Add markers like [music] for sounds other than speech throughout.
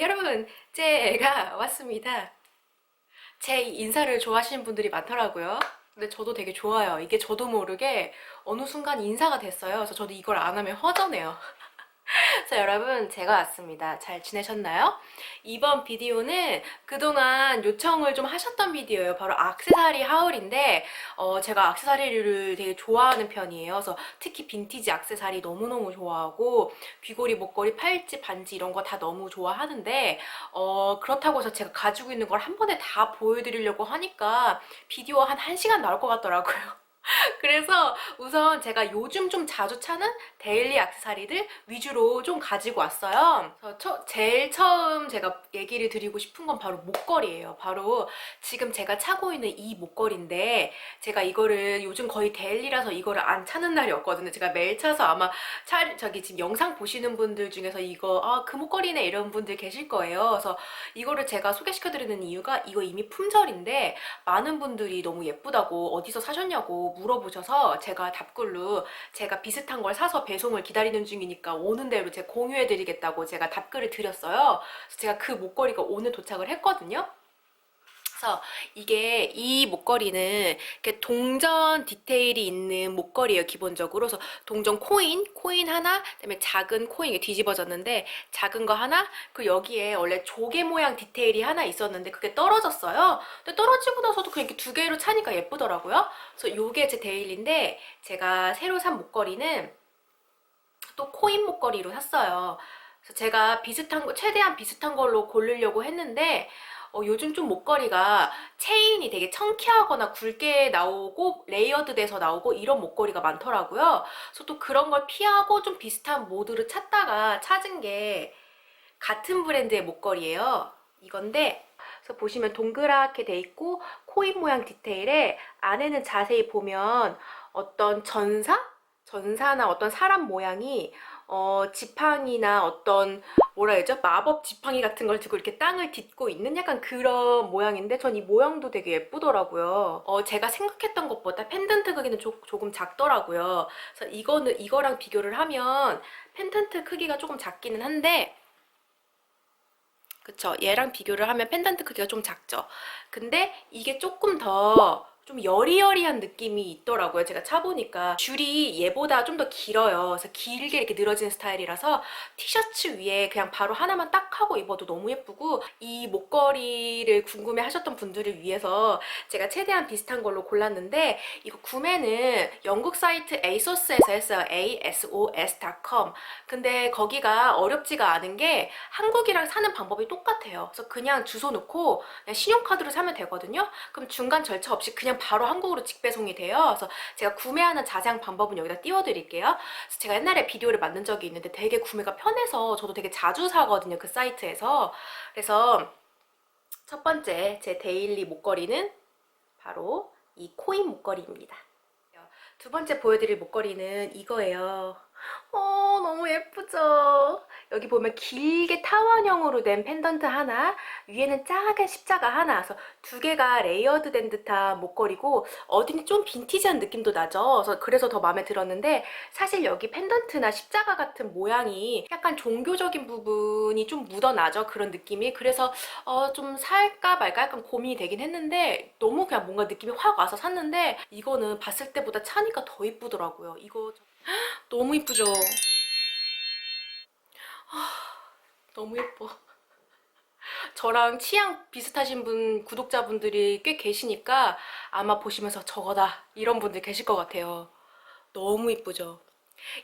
여러분, 제 애가 왔습니다. 제 인사를 좋아하시는 분들이 많더라고요. 근데 저도 되게 좋아요. 이게 저도 모르게 어느 순간 인사가 됐어요. 그래서 저도 이걸 안 하면 허전해요. [laughs] 자, 여러분, 제가 왔습니다. 잘 지내셨나요? 이번 비디오는 그동안 요청을 좀 하셨던 비디오예요. 바로 악세사리 하울인데, 어, 제가 악세사리를 되게 좋아하는 편이에요. 그래서 특히 빈티지 악세사리 너무너무 좋아하고, 귀걸이, 목걸이, 팔찌, 반지 이런 거 다 너무 좋아하는데, 어, 그렇다고 해서 제가 가지고 있는 걸 한 번에 다 보여드리려고 하니까 비디오 한 1시간 나올 것 같더라고요. 그래서 우선 제가 요즘 좀 자주 차는 데일리 액세서리들 위주로 좀 가지고 왔어요. 처- 제일 처음 제가 얘기를 드리고 싶은 건 바로 목걸이에요. 바로 지금 제가 차고 있는 이 목걸이인데 제가 이거를 요즘 거의 데일리라서 이거를 안 차는 날이 없거든요. 제가 매일 차서 아마 차, 저기 지금 영상 보시는 분들 중에서 이거 아, 그 목걸이네 이런 분들 계실 거예요. 그래서 이거를 제가 소개시켜드리는 이유가 이거 이미 품절인데 많은 분들이 너무 예쁘다고 어디서 사셨냐고 물어보셔서 제가 답글로 제가 비슷한 걸 사서 배송을 기다리는 중이니까 오는 대로 제가 공유해드리겠다고 제가 답글을 드렸어요. 그래서 제가 그 목걸이가 오늘 도착을 했거든요. 그래서 이게 이 목걸이는 이렇게 동전 디테일이 있는 목걸이에요 기본적으로. 그래서 동전 코인 코인 하나 그다음에 작은 코인 이게 뒤집어졌는데 작은 거 하나 그리고 여기에 원래 조개 모양 디테일이 하나 있었는데 그게 떨어졌어요. 근데 떨어지고 나서도 그냥 이렇게 두 개로 차니까 예쁘더라고요. 그래서 요게 제 데일리인데 제가 새로 산 목걸이는 또 코인 목걸이로 샀어요. 그래서 제가 비슷한 거 최대한 비슷한 걸로 고르려고 했는데 어, 요즘 좀 목걸이가 체인이 되게 청키하거나 굵게 나오고 레이어드 돼서 나오고 이런 목걸이가 많더라고요. 그래서 또 그런 걸 피하고 좀 비슷한 모드를 찾다가 찾은 게 같은 브랜드의 목걸이에요. 이건데 그래서 보시면 동그랗게 돼 있고 코인 모양 디테일에 안에는 자세히 보면 어떤 전사? 전사나 어떤 사람 모양이 어, 지팡이나 어떤 뭐라 해야죠? 마법 지팡이 같은 걸 들고 이렇게 땅을 딛고 있는 약간 그런 모양인데 전 이 모양도 되게 예쁘더라고요. 어, 제가 생각했던 것보다 펜던트 크기는 조, 조금 작더라고요. 그래서 이거는 이거랑 비교를 하면 펜던트 크기가 조금 작기는 한데 그쵸. 얘랑 비교를 하면 펜던트 크기가 좀 작죠. 근데 이게 조금 더 좀 여리여리한 느낌이 있더라고요. 제가 차보니까 줄이 얘보다 좀 더 길어요. 그래서 길게 이렇게 늘어지는 스타일이라서 티셔츠 위에 그냥 바로 하나만 딱 하고 입어도 너무 예쁘고 이 목걸이를 궁금해 하셨던 분들을 위해서 제가 최대한 비슷한 걸로 골랐는데 이거 구매는 영국 사이트 ASOS에서 했어요. asos.com 근데 거기가 어렵지가 않은 게 한국이랑 사는 방법이 똑같아요. 그래서 그냥 주소 넣고 그냥 신용카드로 사면 되거든요. 그럼 중간 절차 없이 그냥 바로 한국으로 직배송이 돼요. 그래서 제가 구매하는 자세한 방법은 여기다 띄워드릴게요. 제가 옛날에 비디오를 만든 적이 있는데 되게 구매가 편해서 저도 되게 자주 사거든요. 그 사이트에서. 그래서 첫 번째 제 데일리 목걸이는 바로 이 코인 목걸이입니다. 두 번째 보여드릴 목걸이는 이거예요. 어, 너무 예쁘죠? 여기 보면 길게 타원형으로 된 펜던트 하나, 위에는 작은 십자가 하나, 그래서 두 개가 레이어드 된 듯한 목걸이고, 어딘지 좀 빈티지한 느낌도 나죠? 그래서, 그래서 더 마음에 들었는데, 사실 여기 펜던트나 십자가 같은 모양이 약간 종교적인 부분이 좀 묻어나죠? 그런 느낌이. 그래서, 어, 좀 살까 말까 약간 고민이 되긴 했는데, 너무 그냥 뭔가 느낌이 확 와서 샀는데, 이거는 봤을 때보다 차니까 더 이쁘더라고요. 이거 너무 이쁘죠? 아, 너무 예뻐. 저랑 취향 비슷하신 분, 구독자분들이 꽤 계시니까 아마 보시면서 저거다. 이런 분들 계실 것 같아요. 너무 이쁘죠?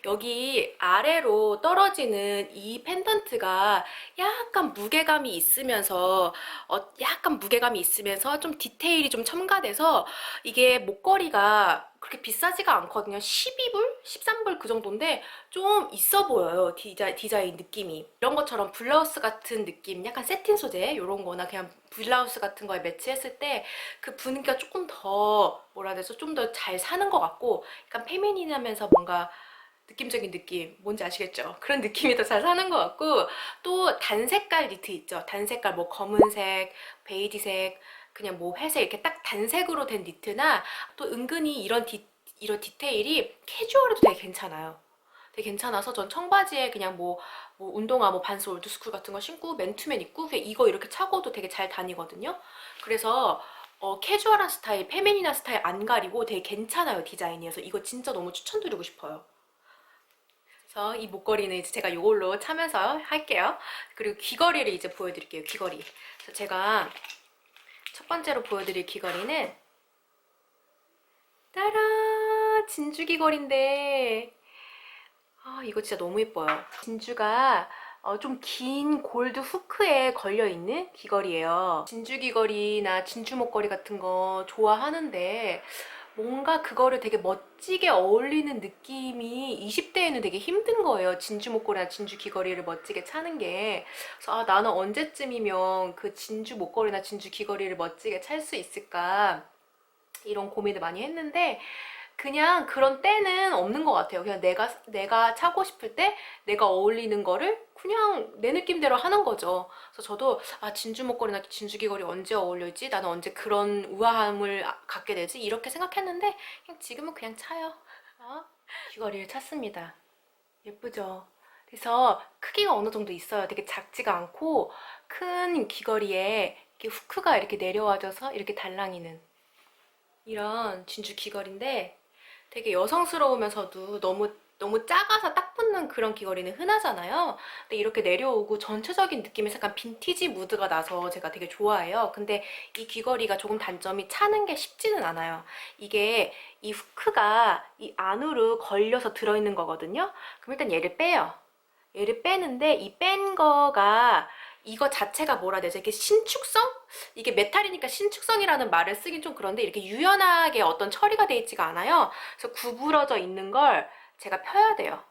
여기 아래로 떨어지는 이 펜던트가 약간 무게감이 있으면서 어, 약간 무게감이 있으면서 좀 디테일이 좀 첨가돼서 이게 목걸이가 그렇게 비싸지가 않거든요. 12불? 13불 그 정도인데 좀 있어 보여요. 디자, 디자인 느낌이. 이런 것처럼 블라우스 같은 느낌, 약간 세틴 소재 이런 거나 그냥 블라우스 같은 거에 매치했을 때 그 분위기가 조금 더 뭐라 해야 되죠? 좀 더 잘 사는 것 같고 약간 페미닌하면서 뭔가 느낌적인 느낌 뭔지 아시겠죠? 그런 느낌이 더 잘 사는 것 같고 또 단색깔 니트 있죠? 단색깔 뭐 검은색, 베이지색, 그냥 뭐 회색 이렇게 딱 단색으로 된 니트나 또 은근히 이런 디, 이런 디테일이 캐주얼해도 되게 괜찮아요. 되게 괜찮아서 전 청바지에 그냥 뭐, 뭐 운동화 뭐 반스 올드스쿨 같은 거 신고 맨투맨 입고 그냥 이거 이렇게 차고도 되게 잘 다니거든요. 그래서 어, 캐주얼한 스타일, 페미닌한 스타일 안 가리고 되게 괜찮아요 디자인이. 그래서 이거 진짜 너무 추천드리고 싶어요. 그래서 이 목걸이는 이제 제가 이걸로 차면서 할게요. 그리고 귀걸이를 이제 보여드릴게요. 귀걸이. 그래서 제가 첫 번째로 보여드릴 귀걸이는 따라 진주 귀걸인데 아 이거 진짜 너무 예뻐요. 진주가 어, 좀 긴 골드 후크에 걸려있는 귀걸이에요. 진주 귀걸이나 진주 목걸이 같은 거 좋아하는데 뭔가 그거를 되게 멋지게 어울리는 느낌이 20대에는 되게 힘든 거예요. 진주 목걸이나 진주 귀걸이를 멋지게 차는 게. 그래서 아, 나는 언제쯤이면 그 진주 목걸이나 진주 귀걸이를 멋지게 찰 수 있을까 이런 고민을 많이 했는데 그냥 그런 때는 없는 것 같아요. 그냥 내가 내가 차고 싶을 때 내가 어울리는 거를 그냥 내 느낌대로 하는 거죠. 그래서 저도 아 진주 목걸이나 진주 귀걸이 언제 어울릴지 나는 언제 그런 우아함을 아- 갖게 되지 이렇게 생각했는데 그냥 지금은 그냥 차요. 어? 귀걸이를 찼습니다. 예쁘죠? 그래서 크기가 어느 정도 있어요. 되게 작지가 않고 큰 귀걸이에 이렇게 후크가 이렇게 내려와져서 이렇게 달랑이는 이런 진주 귀걸인데 되게 여성스러우면서도 너무 너무 작아서 딱 붙는 그런 귀걸이는 흔하잖아요. 근데 이렇게 내려오고 전체적인 느낌이 약간 빈티지 무드가 나서 제가 되게 좋아해요. 근데 이 귀걸이가 조금 단점이 차는 게 쉽지는 않아요. 이게 이 후크가 이 안으로 걸려서 들어있는 거거든요. 그럼 일단 얘를 빼요. 얘를 빼는데 이 뺀 거가 이거 자체가 뭐라 되죠? 이게 신축성? 이게 메탈이니까 신축성이라는 말을 쓰긴 좀 그런데 이렇게 유연하게 어떤 처리가 돼 있지가 않아요. 그래서 구부러져 있는 걸 제가 펴야 돼요.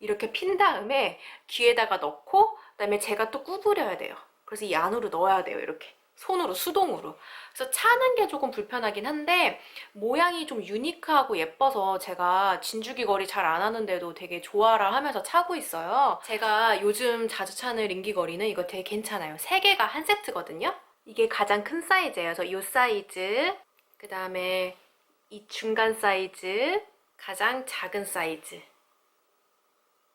이렇게 핀 다음에 귀에다가 넣고 그다음에 제가 또 구부려야 돼요. 그래서 이 안으로 넣어야 돼요. 이렇게 손으로 수동으로. 그래서 차는 게 조금 불편하긴 한데 모양이 좀 유니크하고 예뻐서 제가 진주귀걸이 잘안 하는데도 되게 좋아라 하면서 차고 있어요. 제가 요즘 자주 차는 링귀걸이는 이거 되게 괜찮아요. 세 개가 한 세트거든요. 이게 가장 큰 사이즈예요. 그래서 이 사이즈, 그 다음에 이 중간 사이즈, 가장 작은 사이즈.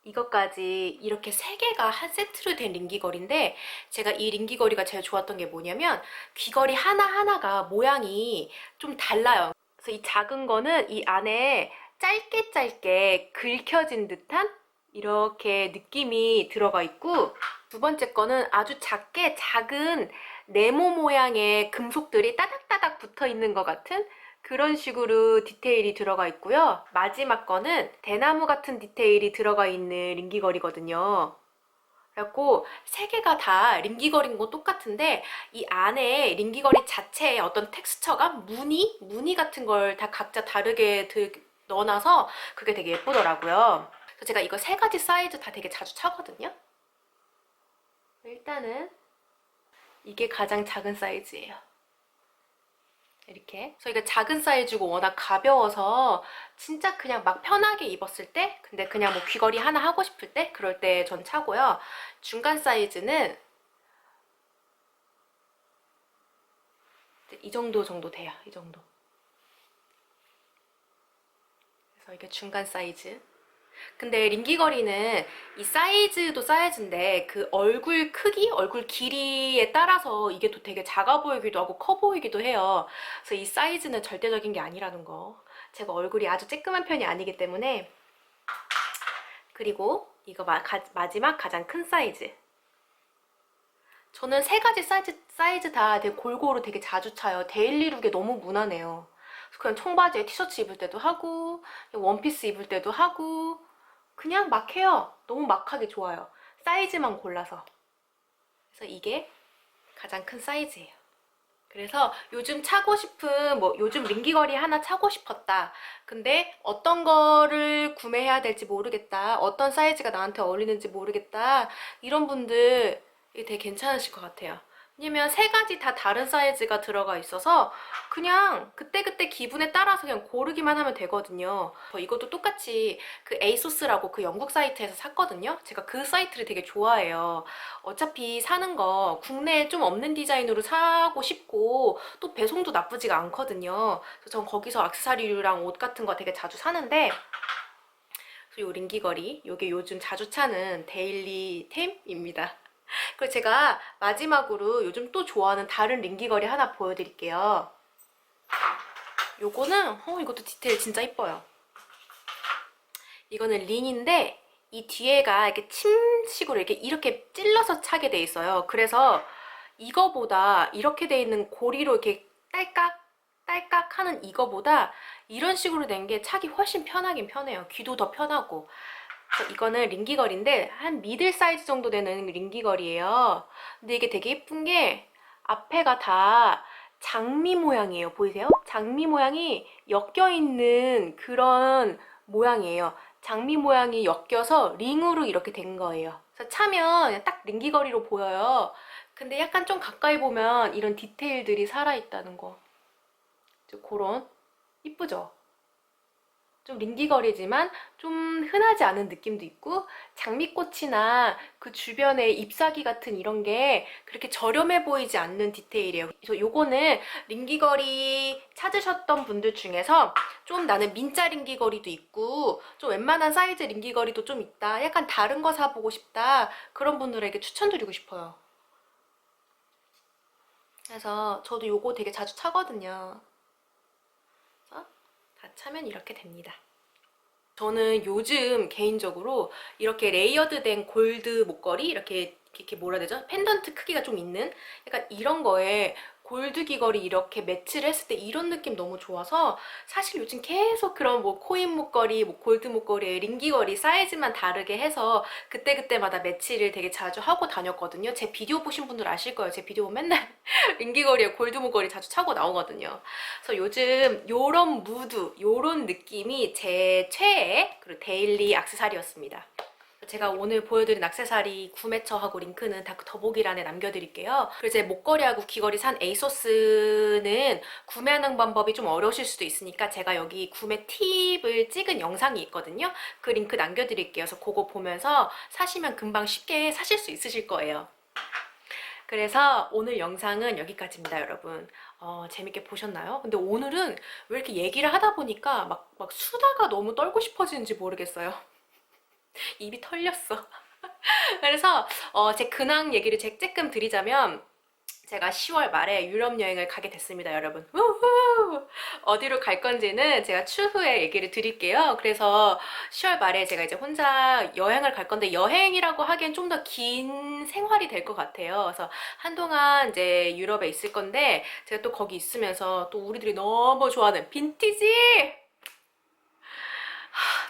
이것까지 이렇게 세 개가 한 세트로 된 링귀걸인데 제가 이 링귀걸이가 제일 좋았던 게 뭐냐면 귀걸이 하나하나가 모양이 좀 달라요. 그래서 이 작은 거는 이 안에 짧게 짧게 긁혀진 듯한 이렇게 느낌이 들어가 있고 두 번째 거는 아주 작게 작은 네모 모양의 금속들이 따닥따닥 붙어 있는 것 같은 그런 식으로 디테일이 들어가 있고요. 마지막 거는 대나무 같은 디테일이 들어가 있는 링기거리거든요. 그래갖고 세 개가 다 링기거리인 건 똑같은데 이 안에 링기거리 자체에 어떤 텍스처가 무늬? 무늬 같은 걸 다 각자 다르게 들- 넣어놔서 그게 되게 예쁘더라고요. 그래서 제가 이거 세 가지 사이즈 다 되게 자주 차거든요. 일단은 이게 가장 작은 사이즈예요. 이렇게. 이게 작은 사이즈고 워낙 가벼워서 진짜 그냥 막 편하게 입었을 때, 근데 그냥 뭐 귀걸이 하나 하고 싶을 때, 그럴 때 전 차고요. 중간 사이즈는 이 정도 정도 돼요. 이 정도. 그래서 이게 중간 사이즈. 근데 링기거리는 이 사이즈도 사이즈인데 그 얼굴 크기, 얼굴 길이에 따라서 이게 또 되게 작아 보이기도 하고 커 보이기도 해요. 그래서 이 사이즈는 절대적인 게 아니라는 거. 제가 얼굴이 아주 쬐끄만 편이 아니기 때문에. 그리고 이거 마, 가, 마지막 가장 큰 사이즈. 저는 세 가지 사이즈, 사이즈 다 되게 골고루 되게 자주 차요. 데일리룩에 너무 무난해요. 그냥 청바지에 티셔츠 입을 때도 하고, 원피스 입을 때도 하고, 그냥 막 해요. 너무 막 하기 좋아요. 사이즈만 골라서. 그래서 이게 가장 큰 사이즈예요. 그래서 요즘 차고 싶은 뭐 요즘 링기거리 하나 차고 싶었다. 근데 어떤 거를 구매해야 될지 모르겠다. 어떤 사이즈가 나한테 어울리는지 모르겠다. 이런 분들 되게 괜찮으실 것 같아요. 왜냐면 세 가지 다 다른 사이즈가 들어가 있어서 그냥 그때그때 기분에 따라서 그냥 고르기만 하면 되거든요. 저 이것도 똑같이 그 에이소스라고 그 영국 사이트에서 샀거든요. 제가 그 사이트를 되게 좋아해요. 어차피 사는 거 국내에 좀 없는 디자인으로 사고 싶고 또 배송도 나쁘지가 않거든요. 그래서 전 거기서 액세서리랑 옷 같은 거 되게 자주 사는데 그리고 링기거리. 요게 요즘 자주 차는 데일리 템입니다. 그리고 제가 마지막으로 요즘 또 좋아하는 다른 링기거리 하나 보여드릴게요. 요거는 어 이것도 디테일 진짜 이뻐요. 이거는 린인데 이 뒤에가 이렇게 침식으로 이렇게 이렇게 찔러서 차게 돼 있어요. 그래서 이거보다 이렇게 돼 있는 고리로 이렇게 딸깍 딸깍 하는 이거보다 이런 식으로 된 게 차기 훨씬 편하긴 편해요. 귀도 더 편하고. 이거는 링기걸인데 한 미들 사이즈 정도 되는 링기걸이에요. 근데 이게 되게 예쁜 게 앞에가 다 장미 모양이에요. 보이세요? 장미 모양이 엮여 있는 그런 모양이에요. 장미 모양이 엮여서 링으로 이렇게 된 거예요. 그래서 차면 딱 링기거리로 보여요. 근데 약간 좀 가까이 보면 이런 디테일들이 살아있다는 거. 저 그런 이쁘죠? 좀 링기거리지만 좀 흔하지 않은 느낌도 있고 장미꽃이나 그 주변에 잎사귀 같은 이런 게 그렇게 저렴해 보이지 않는 디테일이에요. 그래서 요거는 링기거리 찾으셨던 분들 중에서 좀 나는 민자 링기거리도 있고 좀 웬만한 사이즈 링기거리도 좀 있다. 약간 다른 거 사보고 싶다. 그런 분들에게 추천드리고 싶어요. 그래서 저도 요거 되게 자주 차거든요. 차면 이렇게 됩니다. 저는 요즘 개인적으로 이렇게 레이어드된 골드 목걸이 이렇게 이렇게 뭐라 해야 되죠? 펜던트 크기가 좀 있는 약간 이런 거에 골드 귀걸이 이렇게 매치를 했을 때 이런 느낌 너무 좋아서 사실 요즘 계속 그런 뭐 코인 목걸이, 뭐 골드 목걸이에 링 귀걸이 사이즈만 다르게 해서 그때그때마다 매치를 되게 자주 하고 다녔거든요. 제 비디오 보신 분들 아실 거예요. 제 비디오 맨날 [laughs] 링 귀걸이에 골드 목걸이 자주 차고 나오거든요. 그래서 요즘 요런 무드, 요런 느낌이 제 최애 그리고 데일리 악세사리였습니다. 제가 오늘 보여드린 악세사리 구매처하고 링크는 다 더보기란에 남겨드릴게요. 그리고 제 목걸이하고 귀걸이 산 에이소스는 구매하는 방법이 좀 어려우실 수도 있으니까 제가 여기 구매 팁을 찍은 영상이 있거든요. 그 링크 남겨드릴게요. 그래서 그거 보면서 사시면 금방 쉽게 사실 수 있으실 거예요. 그래서 오늘 영상은 여기까지입니다, 여러분. 어, 재밌게 보셨나요? 근데 오늘은 왜 이렇게 얘기를 하다 보니까 막, 막 수다가 너무 떨고 싶어지는지 모르겠어요. [laughs] 입이 털렸어. [laughs] 그래서 어, 제 근황 얘기를 제 조금 드리자면 제가 10월 말에 유럽 여행을 가게 됐습니다, 여러분. 우후! 어디로 갈 건지는 제가 추후에 얘기를 드릴게요. 그래서 10월 말에 제가 이제 혼자 여행을 갈 건데 여행이라고 하기엔 좀 더 긴 생활이 될 것 같아요. 그래서 한동안 이제 유럽에 있을 건데 제가 또 거기 있으면서 또 우리들이 너무 좋아하는 빈티지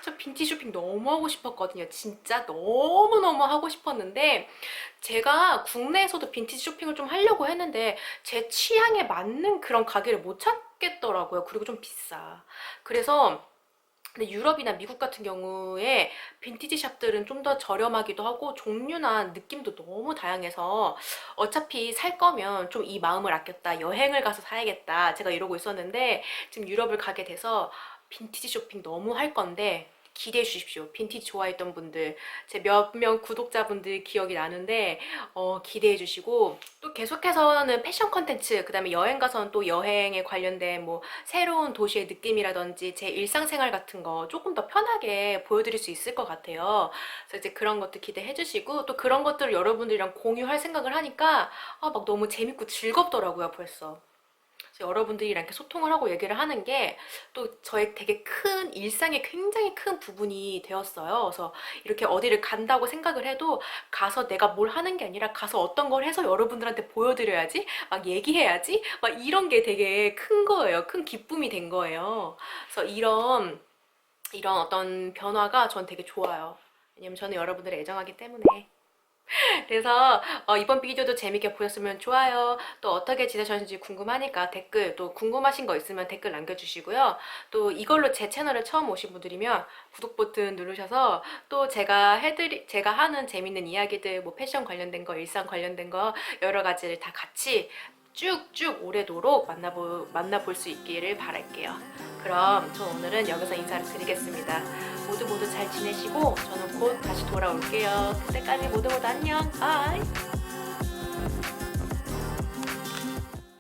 저 빈티 쇼핑 너무 하고 싶었거든요. 진짜 너무너무 하고 싶었는데 제가 국내에서도 빈티지 쇼핑을 좀 하려고 했는데 제 취향에 맞는 그런 가게를 못 찾겠더라고요. 그리고 좀 비싸. 그래서 근데 유럽이나 미국 같은 경우에 빈티지 샵들은 좀 더 저렴하기도 하고 종류나 느낌도 너무 다양해서 어차피 살 거면 좀 이 마음을 아꼈다. 여행을 가서 사야겠다. 제가 이러고 있었는데 지금 유럽을 가게 돼서 빈티지 쇼핑 너무 할 건데 기대해 주십시오. 빈티지 좋아했던 분들, 제 몇 명 구독자분들 기억이 나는데 어, 기대해 주시고 또 계속해서는 패션 컨텐츠, 그 다음에 여행 가서는 또 여행에 관련된 뭐 새로운 도시의 느낌이라든지 제 일상생활 같은 거 조금 더 편하게 보여드릴 수 있을 것 같아요. 그래서 이제 그런 것도 기대해 주시고 또 그런 것들을 여러분들이랑 공유할 생각을 하니까 아, 막 너무 재밌고 즐겁더라고요, 벌써. 여러분들이랑 이렇게 소통을 하고 얘기를 하는 게 또 저의 되게 큰 일상의 굉장히 큰 부분이 되었어요. 그래서 이렇게 어디를 간다고 생각을 해도 가서 내가 뭘 하는 게 아니라 가서 어떤 걸 해서 여러분들한테 보여드려야지, 막 얘기해야지, 막 이런 게 되게 큰 거예요. 큰 기쁨이 된 거예요. 그래서 이런 이런 어떤 변화가 전 되게 좋아요. 왜냐면 저는 여러분들을 애정하기 때문에. [laughs] 그래서 어, 이번 비디오도 재밌게 보셨으면 좋아요. 또 어떻게 지내셨는지 궁금하니까 댓글 또 궁금하신 거 있으면 댓글 남겨주시고요. 또 이걸로 제 채널에 처음 오신 분들이면 구독 버튼 누르셔서 또 제가 해드리 제가 하는 재밌는 이야기들 뭐 패션 관련된 거 일상 관련된 거 여러 가지를 다 같이 쭉쭉 오래도록 만나보, 만나볼 수 있기를 바랄게요. 그럼 저 오늘은 여기서 인사를 드리겠습니다. 모두 모두 잘 지내시고 저는 곧 다시 돌아올게요. 그때까지 모두 모두 안녕. 바이.